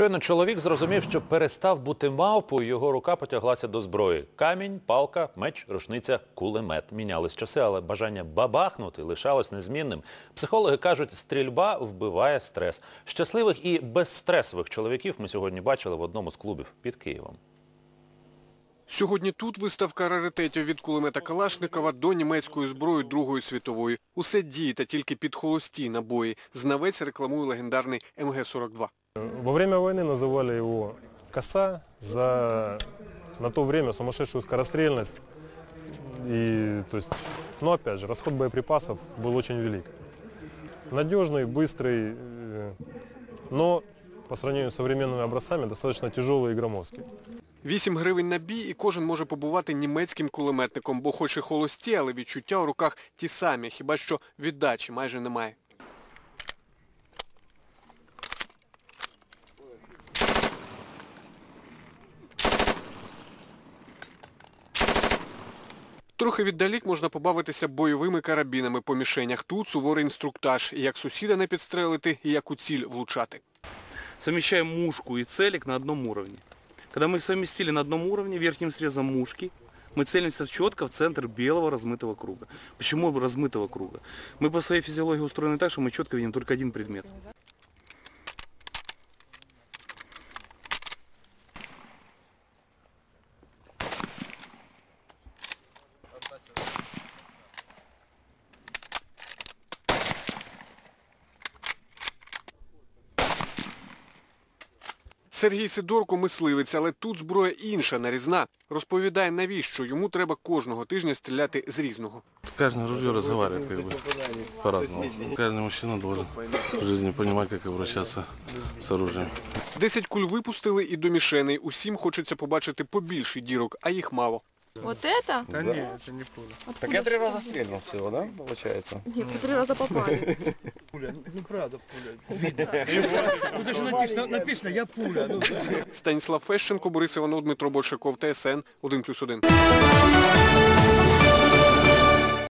Щойно чоловік зрозумів, що перестав бути мавпою, його рука потяглася до зброї. Камінь, палка, меч, рушниця, кулемет. Мінялись часи, але бажання бабахнути лишалось незмінним. Психологи кажуть, стрільба вбиває стрес. Щасливих і безстресових чоловіків ми сьогодні бачили в одному з клубів під Києвом. Сьогодні тут виставка раритетів від кулемета Калашникова до німецької зброї Другої світової. Усе діє та тільки під холості набої. Знавець рекламує легендарний МГ-42. Во время войны называли его коса за на то время сумасшедшую скорострельность. И, то есть, но опять же, расход боеприпасов был очень велик. Надежный, быстрый, э, но по сравнению с современными образцами достаточно тяжелый и громоздкий. 8 гривень на бій і кожен може побувати німецьким кулеметником, бо хоч і холості, але відчуття у руках ті самі, хіба що віддачі майже немає. Трохи віддалік можна побавитися бойовими карабінами по мішенях. Тут суворий інструктаж, і як сусіда не підстрелити, і як у ціль влучати. совмещаем мушку и целик на одном уровне. Когда мы их совместили на одном уровне, верхним срезом мушки, мы целимся четко в центр белого размытого круга. Почему размытого круга? Мы по своей физиологии устроены так, что мы четко видим только один предмет. Сергій Сидорко мисливець, але тут зброя інша, нарізна. Розповідає, навіщо йому треба кожного тижня стріляти з різного. Кожне ружье розмовляє как бы по-разному. Кожен мужчина должен в житті розуміти, як обращатися з оружием. Десять куль випустили і до мішеней. Усім хочеться побачити побільше дірок, а їх мало. Вот это? Да нет, это не пуля. Так я три раза стрельнул всего, да, получается? Нет, вы три раза попали. Пуля, ну правда пуля. Видно. Тут даже написано, написано, я пуля. Ну, Станіслав Фещенко, Борис Іванов, Дмитро Большаков, ТСН 1+,1.